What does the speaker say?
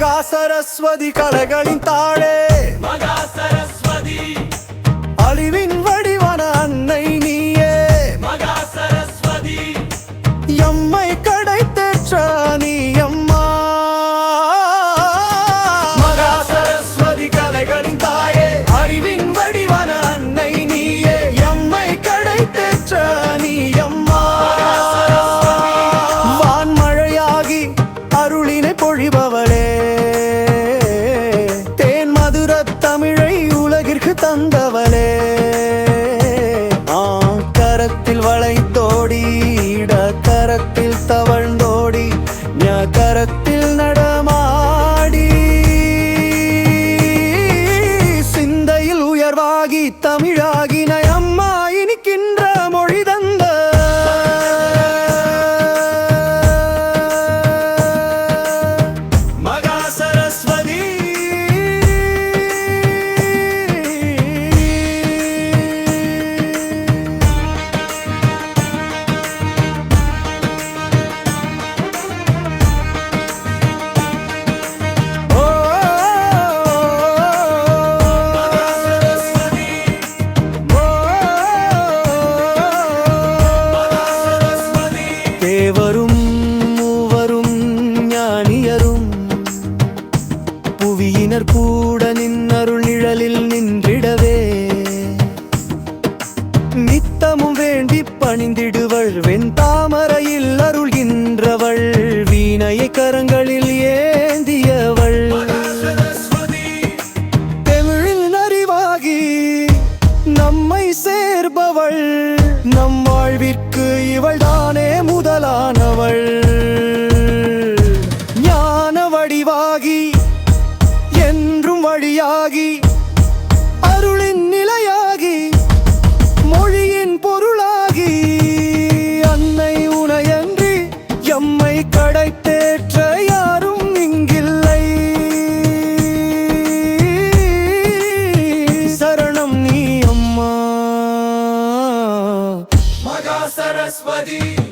ಮಗ ಸರಸ್ವತಿ ಕಲೆಗಳಿಂತಾಳೆ ಮಗ ಸರಸ್ವತಿ. ಅಳಿವಿನ್ವ തവണ്ടോടി ഞാൻ കരത്തിൽ நித்தமும் வேண்டி பணிந்திடுவள். வெண் தாமரையில் அருள்கின்றவள். வீணையை கரங்களில் ஏந்தியவள். தமிழில் அறிவாகி நம்மை சேர்பவள். நம் வாழ்விற்கு இவள் தானே முதலானவள். ஞான வடிவாகி என்றும் வழியாகி அருளின் நிலை Sarasvati.